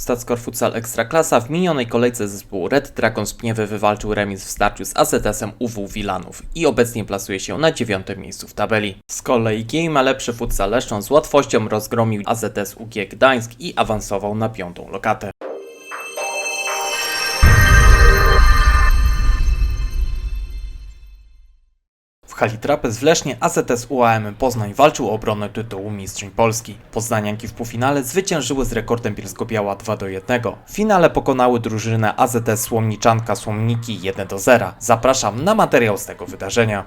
Stacskor Futsal Ekstraklasa w minionej kolejce zespół Red Dragons Pniewy wywalczył remis w starciu z AZS-em UW Wilanów i obecnie plasuje się na dziewiątym miejscu w tabeli. Z kolei Giej ma lepszy futsal Leszczą z łatwością rozgromił AZS UG Gdańsk i awansował na piątą lokatę. Hali Trapez w Lesznie AZS UAM Poznań walczył o obronę tytułu Mistrzyń Polski. Poznanianki w półfinale zwyciężyły z rekordem Bielsko-Biała 2 do 1. W finale pokonały drużynę AZS Słomniczanka Słomniki 1 do 0. Zapraszam na materiał z tego wydarzenia.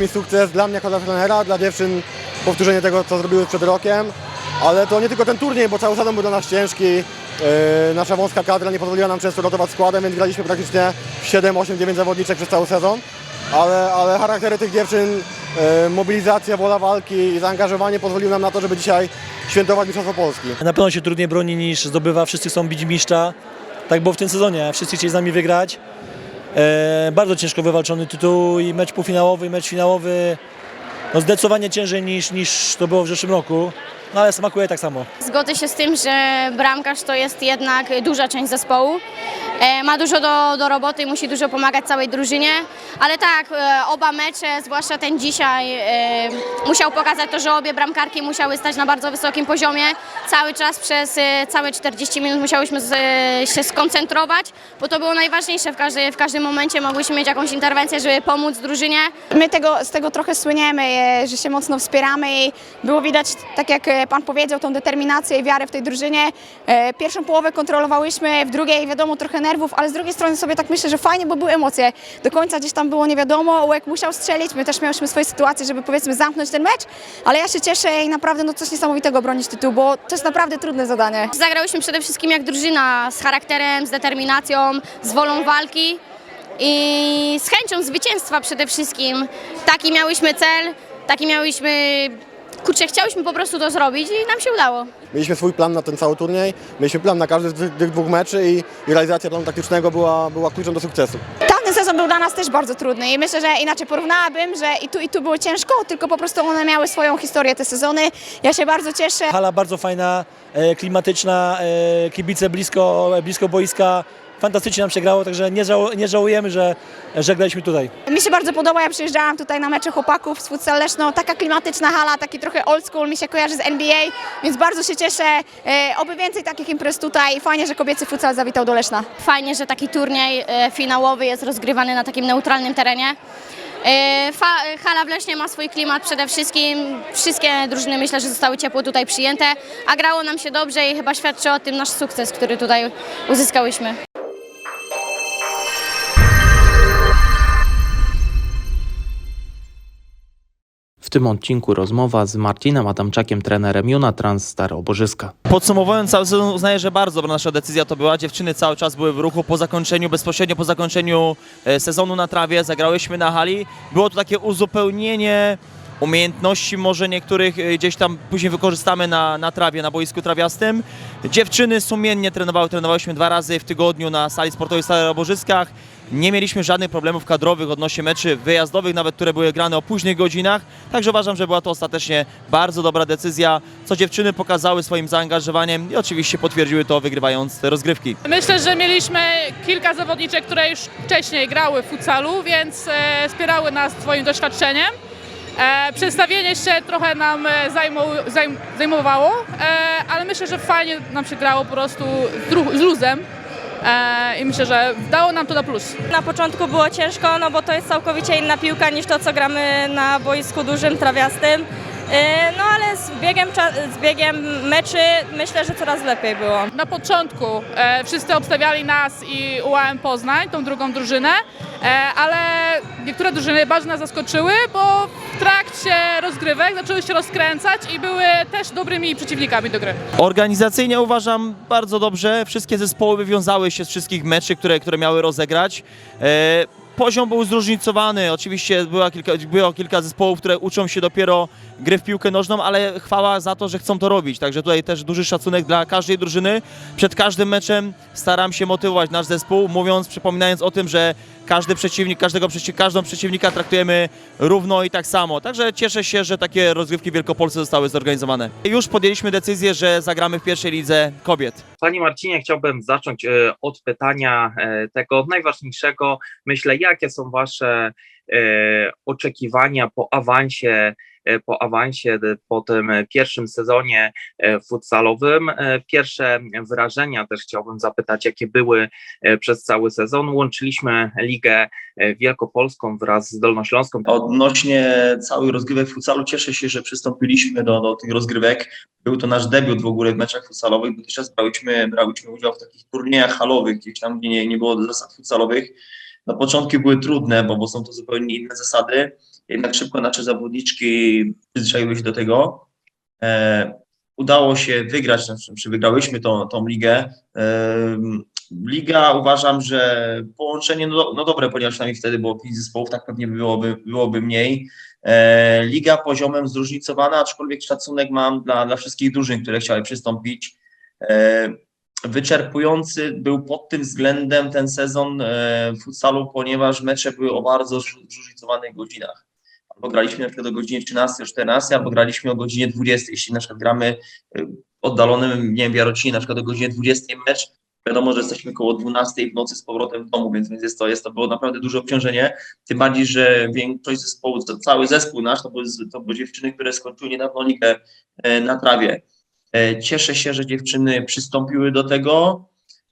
Olbrzymi sukces dla mnie jako dla trenera, dla dziewczyn powtórzenie tego, co zrobiły przed rokiem. Ale to nie tylko ten turniej, bo cały sezon był dla nas ciężki. Yy, nasza wąska kadra nie pozwoliła nam często rotować składem, więc graliśmy praktycznie 7, 8, 9 zawodniczek przez cały sezon. Ale, ale charaktery tych dziewczyn, yy, mobilizacja, wola walki i zaangażowanie pozwoliły nam na to, żeby dzisiaj świętować Mistrzostwo Polski. Na pewno się trudniej broni niż zdobywa, wszyscy chcą bić mistrza. Tak było w tym sezonie, wszyscy chcieli z nami wygrać. E, bardzo ciężko wywalczony tytuł i mecz półfinałowy, i mecz finałowy. No zdecydowanie ciężej niż, niż to było w zeszłym roku, no ale smakuje tak samo. Zgodzę się z tym, że bramkarz to jest jednak duża część zespołu. E, Ma dużo do, do roboty i musi dużo pomagać całej drużynie, ale tak, e, oba mecze, zwłaszcza ten dzisiaj, e, musiał pokazać to, że obie bramkarki musiały stać na bardzo wysokim poziomie. Cały czas przez e, całe 40 minut musiałyśmy z, e, się skoncentrować, bo to było najważniejsze w, każdej, w każdym momencie. Mogłyśmy mieć jakąś interwencję, żeby pomóc drużynie. My tego, z tego trochę słyniemy, e, że się mocno wspieramy i było widać, tak jak e, Pan powiedział, tą determinację i wiarę w tej drużynie. E, Pierwszą połowę kontrolowałyśmy, w drugiej wiadomo trochę nerwów, ale z drugiej strony sobie tak myślę, że fajnie, bo były emocje. Do końca gdzieś tam było nie wiadomo, Łek musiał strzelić, my też miałyśmy swoje sytuacje, żeby powiedzmy zamknąć ten mecz, ale ja się cieszę i naprawdę no coś niesamowitego bronić tytuł, bo to jest naprawdę trudne zadanie. Zagrałyśmy przede wszystkim jak drużyna, z charakterem, z determinacją, z wolą walki i z chęcią zwycięstwa przede wszystkim. Taki miałyśmy cel, taki miałyśmy, kurczę, chciałyśmy po prostu to zrobić i nam się udało. Mieliśmy swój plan na ten cały turniej, mieliśmy plan na każdy z tych, tych dwóch meczy i, i realizacja planu taktycznego była, była kluczem do sukcesu. Tamten sezon był dla nas też bardzo trudny i myślę, że inaczej porównałabym, że i tu i tu było ciężko, tylko po prostu one miały swoją historię te sezony. Ja się bardzo cieszę. Hala bardzo fajna, e, klimatyczna, e, kibice blisko, blisko boiska. Fantastycznie nam się grało, także nie, żał, nie żałujemy, że, że graliśmy tutaj. Mi się bardzo podoba, ja przyjeżdżałam tutaj na mecze chłopaków z Futsal Leszno, taka klimatyczna hala, taki trochę old school, mi się kojarzy z NBA, więc bardzo się cieszę. E, oby więcej takich imprez tutaj. Fajnie, że kobiecy futsal zawitał do Leszna. Fajnie, że taki turniej e, finałowy jest rozgrywany na takim neutralnym terenie. E, Fa- Hala w Lesznie ma swój klimat przede wszystkim. Wszystkie drużyny myślę, że zostały ciepło tutaj przyjęte, a grało nam się dobrze i chyba świadczy o tym nasz sukces, który tutaj uzyskałyśmy. W tym odcinku rozmowa z Marcinem Adamczakiem, trenerem Juna Trans Stare Oborzyska. Podsumowując cały sezon uznaję, że bardzo dobra nasza decyzja to była. Dziewczyny cały czas były w ruchu po zakończeniu, bezpośrednio po zakończeniu e, sezonu na trawie, zagrałyśmy na hali. Było to takie uzupełnienie umiejętności może niektórych e, gdzieś tam później wykorzystamy na, na trawie, na boisku trawiastym. Dziewczyny sumiennie trenowały, trenowałyśmy dwa razy w tygodniu na sali sportowej w Starych Oborzyskach. Nie mieliśmy żadnych problemów kadrowych odnośnie meczy wyjazdowych, nawet które były grane o późnych godzinach. Także uważam, że była to ostatecznie bardzo dobra decyzja, co dziewczyny pokazały swoim zaangażowaniem i oczywiście potwierdziły to wygrywając te rozgrywki. Myślę, że mieliśmy kilka zawodniczek, które już wcześniej grały w futsalu, więc e, wspierały nas swoim doświadczeniem. E, przedstawienie się trochę nam e, zajm, zajmowało, e, ale myślę, że fajnie nam się grało po prostu z, dru- z luzem i myślę, że dało nam to na plus. Na początku było ciężko, no bo to jest całkowicie inna piłka niż to, co gramy na boisku dużym, trawiastym. Yy, No ale z biegiem, z biegiem meczy myślę, że coraz lepiej było. Na początku e, wszyscy obstawiali nas i UAM Poznań, tą drugą drużynę, e, ale niektóre drużyny bardzo nas zaskoczyły, bo w trakcie rozgrywek zaczęły się rozkręcać i były też dobrymi przeciwnikami do gry. Organizacyjnie uważam bardzo dobrze. Wszystkie zespoły wywiązały się z wszystkich meczy, które, które miały rozegrać. E, poziom był zróżnicowany. Oczywiście była kilka, było kilka zespołów, które uczą się dopiero gry w piłkę nożną, ale chwała za to, że chcą to robić. Także tutaj też duży szacunek dla każdej drużyny. Przed każdym meczem staram się motywować nasz zespół, mówiąc, przypominając o tym, że każdy przeciwnik, każdego przeciw, każdą przeciwnika traktujemy równo i tak samo. Także cieszę się, że takie rozgrywki w Wielkopolsce zostały zorganizowane. Już podjęliśmy decyzję, że zagramy w pierwszej lidze kobiet. Panie Marcinie, chciałbym zacząć e, od pytania e, tego najważniejszego. Myślę, jakie są Wasze e, oczekiwania po awansie, po awansie d- po tym e, pierwszym sezonie e, futsalowym? E, Pierwsze wrażenia też chciałbym zapytać, jakie były e, przez cały sezon. Łączyliśmy Ligę e, Wielkopolską wraz z Dolnośląską. Odnośnie całych rozgrywek futsalu cieszę się, że przystąpiliśmy do, do tych rozgrywek. Był to nasz debiut w ogóle w meczach futsalowych. Dotychczas brałyśmy, brałyśmy udział w takich turniejach halowych, gdzieś tam, gdzie nie, nie było zasad futsalowych. Na początku były trudne, bo, bo są to zupełnie inne zasady. Jednak szybko nasze zawodniczki przyzwyczaiły się do tego. E, udało się wygrać, znaczy, czy wygrałyśmy tą, tą ligę. E, Liga uważam, że połączenie no, no dobre, ponieważ przynajmniej wtedy było pięć zespołów, tak pewnie byłoby, byłoby mniej. E, Liga poziomem zróżnicowana, aczkolwiek szacunek mam dla, dla wszystkich drużyn, które chciały przystąpić. E, wyczerpujący był pod tym względem ten sezon e, futsalu, ponieważ mecze były o bardzo zró- zróżnicowanych godzinach. Albo graliśmy na przykład o godzinie 13, 14, albo graliśmy o godzinie 20. Jeśli na przykład gramy e, oddalonym, nie wiem, Jarocinie, na przykład o godzinie 20 mecz, wiadomo, że jesteśmy koło 12 w nocy z powrotem w domu, więc, więc jest, to, jest to było naprawdę duże obciążenie. Tym bardziej, że większość zespołu, cały zespół nasz, to były, to były dziewczyny, które skończyły niedawno ligę e, na trawie. E, Cieszę się, że dziewczyny przystąpiły do tego.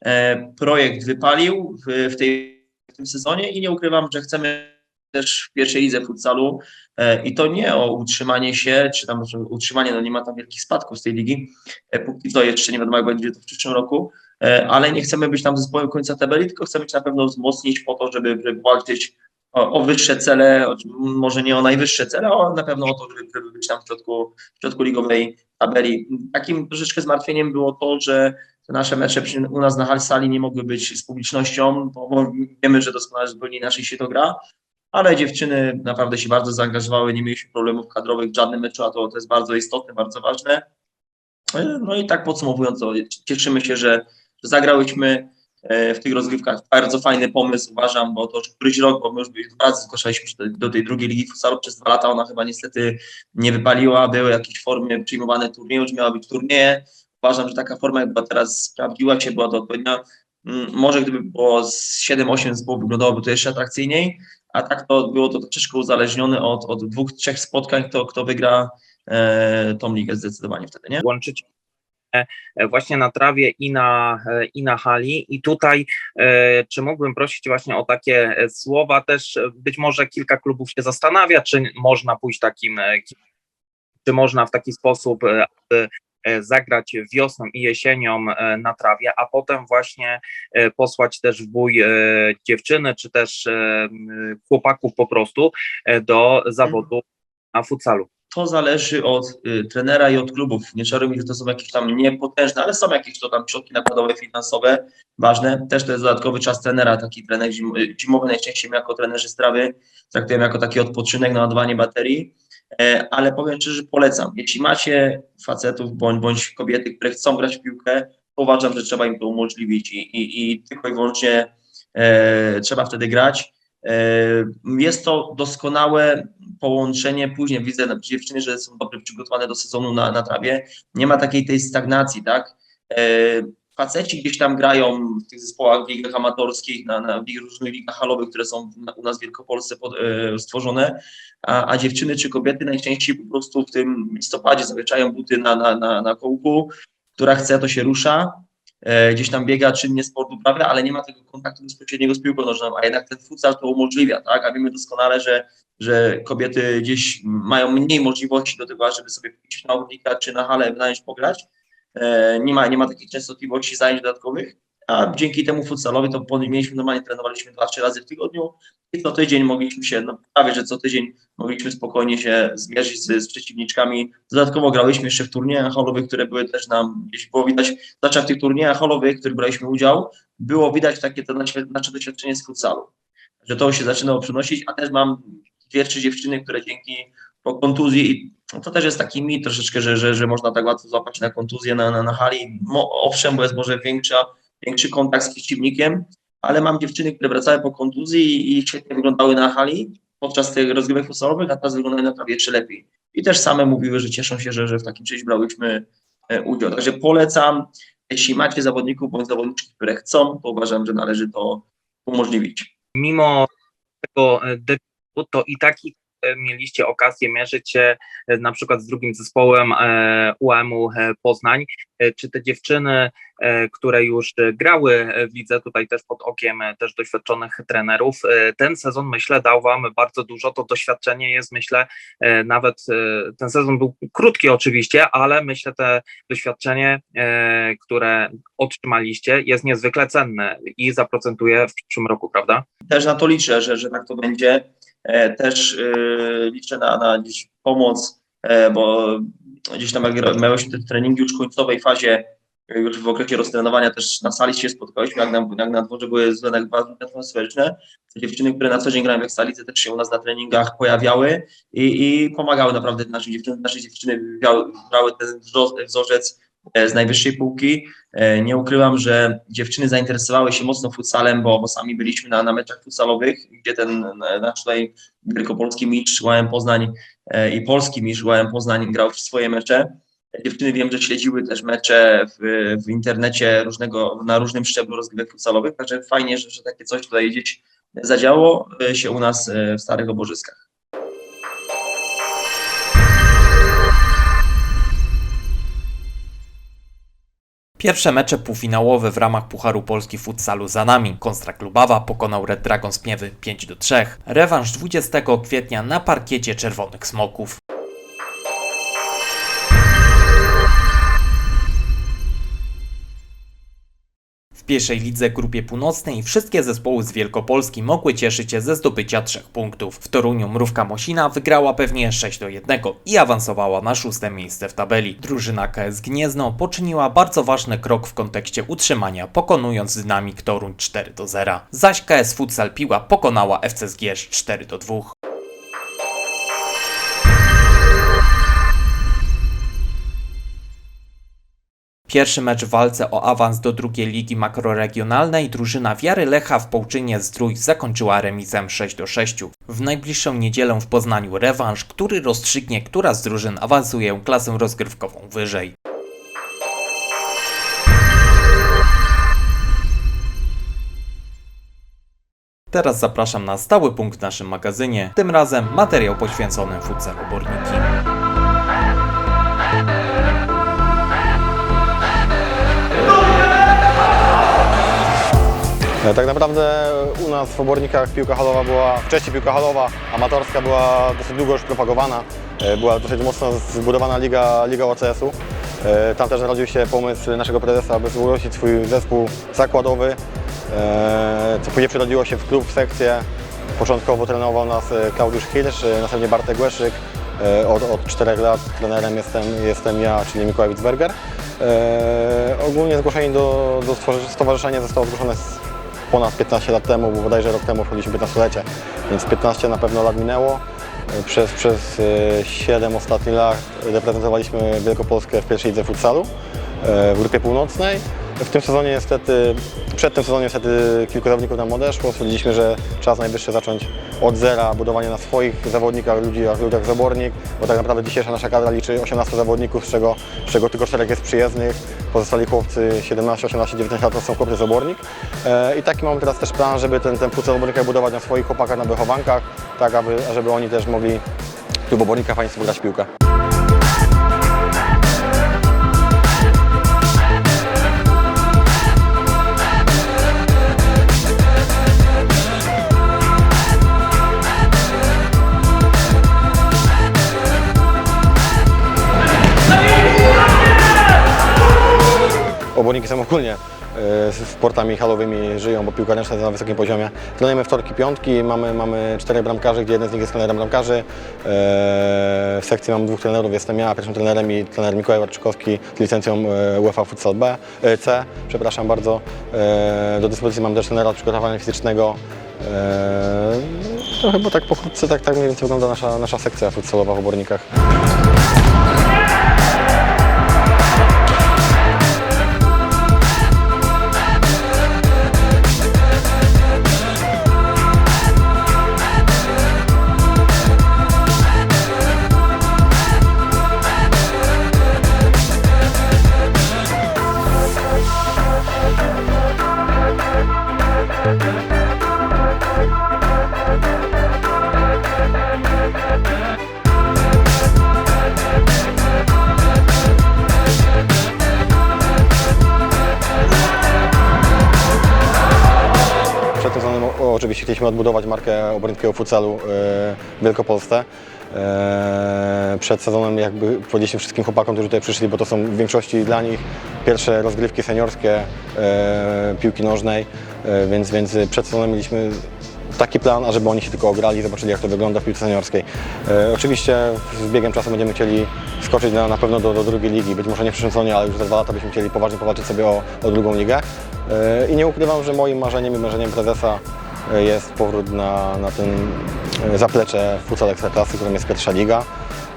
E, Projekt wypalił w, w, tej, w tym sezonie i nie ukrywam, że chcemy też w pierwszej lidze futsalu. E, i to nie o utrzymanie się, czy tam utrzymanie, no nie ma tam wielkich spadków z tej ligi, e, póki to jeszcze nie wiadomo jak będzie to w przyszłym roku, e, ale nie chcemy być tam zespołem końca tabeli, tylko chcemy się na pewno wzmocnić po to, żeby, walczyć o, o wyższe cele, może nie o najwyższe cele, ale na pewno o to, żeby, być tam w środku, w środku ligowej tabeli. Takim troszeczkę zmartwieniem było to, że te nasze mecze u nas na hal sali nie mogły być z publicznością, bo, bo wiemy, że doskonale zupełnie inaczej się to gra, ale dziewczyny naprawdę się bardzo zaangażowały, nie mieliśmy problemów kadrowych w żadnym meczu, a to, to jest bardzo istotne, bardzo ważne. No i tak podsumowując, cieszymy się, że, zagrałyśmy e, w tych rozgrywkach. Bardzo fajny pomysł uważam, bo to już któryś rok, bo my już dwa razy zgłaszaliśmy się do, tej drugiej ligi futsalu przez dwa lata, ona chyba niestety nie wypaliła, były jakieś formy przyjmowane turnieje, już miała być turnieje. Uważam, że taka forma jakby teraz sprawdziła się, była to odpowiednia. Mm, Może gdyby było z 7-8 zespołów wyglądałoby to jeszcze atrakcyjniej, a tak to było to troszeczkę uzależnione od, od dwóch, trzech spotkań, kto, kto wygra e, tą ligę zdecydowanie wtedy, nie? łączyć e, właśnie na trawie i na, e, i na hali. I tutaj, e, czy mógłbym prosić właśnie o takie e, słowa też, e, być może kilka klubów się zastanawia, czy można pójść takim, e, ki- czy można w taki sposób e, aby, e, zagrać wiosną i jesienią e, na trawie, a potem właśnie e, posłać też w bój e, dziewczyny, czy też e, chłopaków po prostu e, do zawodu na futsalu? to zależy od y, trenera i od klubów. Nie robić, że to są jakieś tam niepotężne, ale są jakieś to tam środki nakładowe, finansowe, ważne. Też to jest dodatkowy czas trenera, taki trener zim, y, zimowy najczęściej jako trenerzy strawy traktujemy jako taki odpoczynek, naładowanie baterii, e, ale powiem szczerze, polecam. Jeśli macie facetów bądź, bądź kobiety, które chcą grać w piłkę, uważam, że trzeba im to umożliwić i, i, i tylko i wyłącznie e, trzeba wtedy grać. E, Jest to doskonałe połączenie. Później widzę na dziewczyny, że są dobrze przygotowane do sezonu na, na trawie. Nie ma takiej tej stagnacji, tak? E, Faceci gdzieś tam grają w tych zespołach w ligach amatorskich, na, na w różnych ligach halowych, które są u nas w Wielkopolsce pod, e, stworzone, a, a dziewczyny czy kobiety najczęściej po prostu w tym listopadzie zawieczają buty na, na, na, na kołku, która chce, to się rusza, e, gdzieś tam biega czynnie sport uprawia, ale nie ma tego kontaktu bezpośredniego z piłką nożną, a jednak ten futsal to umożliwia, tak? A wiemy doskonale, że, że kobiety gdzieś mają mniej możliwości do tego, żeby sobie pójść na ognika czy na halę wynająć pograć. E, Nie ma, nie ma takiej częstotliwości zajęć dodatkowych, a dzięki temu futsalowi to mieliśmy normalnie trenowaliśmy dwa, trzy razy w tygodniu i co tydzień mogliśmy się, no prawie że co tydzień mogliśmy spokojnie się zmierzyć z, z przeciwniczkami. Dodatkowo grałyśmy jeszcze w turniejach holowych, które były też nam, gdzieś było widać, zwłaszcza w tych turniejach holowych, w których braliśmy udział, było widać takie to nasze, nasze doświadczenie z futsalu, że to się zaczynało przynosić, a też mam dwie, trzy dziewczyny, które dzięki po kontuzji, i no to też jest taki mit troszeczkę, że, że, że można tak łatwo złapać na kontuzję na, na, na hali. Mo, owszem, bo jest może większa, większy kontakt z przeciwnikiem, ale mam dziewczyny, które wracały po kontuzji i, świetnie wyglądały na hali podczas tych rozgrywek futsalowych, a teraz wyglądają na prawie jeszcze lepiej. I też same mówiły, że cieszą się, że, że w takim czymś brałyśmy e, udział. Także polecam, jeśli macie zawodników bądź zawodniczki, które chcą, to uważam, że należy to umożliwić. Mimo tego e, debiutu, to i tak i e, mieliście okazję mierzyć się e, na przykład z drugim zespołem e, UAM-u e, Poznań. E, Czy te dziewczyny, e, które już e, grały e, w lidze, tutaj też pod okiem e, też doświadczonych trenerów, e, ten sezon myślę dał wam bardzo dużo, to doświadczenie jest myślę e, nawet, e, ten sezon był krótki oczywiście, ale myślę te doświadczenie, e, które otrzymaliście jest niezwykle cenne i zaprocentuje w przyszłym roku, prawda? też na to liczę, że, że tak to będzie. E, Też e, liczę na, na gdzieś pomoc, e, bo gdzieś tam jak miałyśmy te treningi już w końcowej fazie, już w okresie roztrenowania też na sali się spotkałyśmy, jak na, jak na dworze były tak bardzo atmosferyczne. Te dziewczyny, które na co dzień grają w Ekstralicy też się u nas na treningach pojawiały i, i pomagały naprawdę naszym dziewczynom. Nasze dziewczyny brały, ten wzo- wzorzec z najwyższej półki. E, Nie ukrywam, że dziewczyny zainteresowały się mocno futsalem, bo, bo sami byliśmy na, na meczach futsalowych, gdzie ten e, nasz tutaj wielkopolski mistrz UAM Poznań e, i polski mistrz UAM Poznań grał w swoje mecze. Dziewczyny wiem, że śledziły też mecze w, w internecie różnego, na różnym szczeblu rozgrywek futsalowych, także fajnie, że, że takie coś tutaj gdzieś zadziało e, się u nas e, w Starych Oborzyskach. Pierwsze mecze półfinałowe w ramach Pucharu Polski Futsalu za nami. Konstra Klubawa pokonał Red Dragons Pniewy 5 do 3. Rewanż 20 kwietnia na parkiecie Czerwonych Smoków. Pierwszej lidze grupie północnej wszystkie zespoły z Wielkopolski mogły cieszyć się ze zdobycia trzech punktów. W Toruniu Mrówka Mosina wygrała pewnie 6 do 1 i awansowała na szóste miejsce w tabeli. Drużyna KS Gniezno poczyniła bardzo ważny krok w kontekście utrzymania, pokonując Dynamik Toruń 4 do 0. Zaś KS Futsal Piła pokonała FC Zgierz 4 do 2. Pierwszy mecz w walce o awans do drugiej ligi makroregionalnej drużyna Wiary Lecha w Połczynie Zdrój zakończyła remisem 6 do 6. W najbliższą niedzielę w Poznaniu rewanż, który rozstrzygnie, która z drużyn awansuje klasę rozgrywkową wyżej. Teraz zapraszam na stały punkt w naszym magazynie, tym razem materiał poświęcony futsalu Borniki. Tak naprawdę u nas w Obornikach piłka halowa była, wcześniej piłka halowa, amatorska była dosyć długo już propagowana. E, Była dosyć mocno zbudowana liga, liga OCS-u. E, Tam też narodził się pomysł naszego prezesa, aby zgłosić swój zespół zakładowy, e, co później przerodziło się w klub, w sekcję. Początkowo trenował nas e, Klaudiusz Hirsch, e, następnie Bartek Łeszyk, E, Od, od 4 lat trenerem jestem, jestem ja, czyli Mikołaj Witzberger. E, ogólnie zgłoszenie do, do stowarzyszenia zostało zgłoszone ponad 15 lat temu, bo bodajże rok temu wchodziliśmy 15-lecie, więc 15 na pewno lat minęło. E, Przez, przez e, 7 ostatnich lat reprezentowaliśmy Wielkopolskę w pierwszej lidze futsalu e, w grupie północnej. W tym sezonie niestety, przed tym sezonem niestety kilku zawodników nam odeszło. Stwierdziliśmy, że czas najwyższy zacząć od zera budowanie na swoich zawodnikach, ludzi, ludziach z obornik, bo tak naprawdę dzisiejsza nasza kadra liczy 18 zawodników, z czego, z czego tylko 4 jest przyjezdnych. Pozostali chłopcy 17, 18, 19 lat to są chłopcy z obornik. E, I taki mamy teraz też plan, żeby ten, ten futsal obornika budować na swoich chłopakach, na wychowankach, tak aby, żeby oni też mogli tu w obornikach fajnie sobie grać piłkę. Oborniki są ogólnie e, z sportami halowymi żyją, bo piłka ręczna jest na wysokim poziomie. Trenujemy wtorki, piątki, mamy, mamy czterech bramkarzy, gdzie jeden z nich jest trenerem bramkarzy. E, W sekcji mam dwóch trenerów, jestem ja, pierwszym trenerem i trener Mikołaj Warczykowski z licencją e, UEFA Futsal B, C, przepraszam bardzo. Do dyspozycji mam też trenera przygotowania fizycznego. E, To chyba tak pokrótce, tak, tak mniej więcej wygląda nasza, nasza sekcja futsalowa w Obornikach. Chcieliśmy odbudować markę obornickiego futsalu e, w Wielkopolsce. E, Przed sezonem jakby powiedzieliśmy wszystkim chłopakom, którzy tutaj przyszli, bo to są w większości dla nich pierwsze rozgrywki seniorskie e, piłki nożnej, więc, więc przed sezonem mieliśmy taki plan, ażeby oni się tylko ograli, zobaczyli jak to wygląda w piłce seniorskiej. Oczywiście z biegiem czasu będziemy chcieli skoczyć na, na pewno do, do drugiej ligi, być może nie w przyszłym sezonie, ale już za dwa lata byśmy chcieli poważnie powalczyć sobie o, o drugą ligę. I nie ukrywam, że moim marzeniem i marzeniem prezesa jest powrót na, na ten zaplecze futsal Ekstraklasy, którym jest pierwsza liga.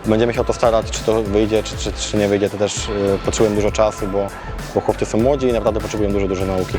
Będziemy się o to starać, czy to wyjdzie, czy, czy, czy nie wyjdzie, to też e, potrzebujemy dużo czasu, bo, bo chłopcy są młodzi i naprawdę potrzebują dużo, dużo nauki.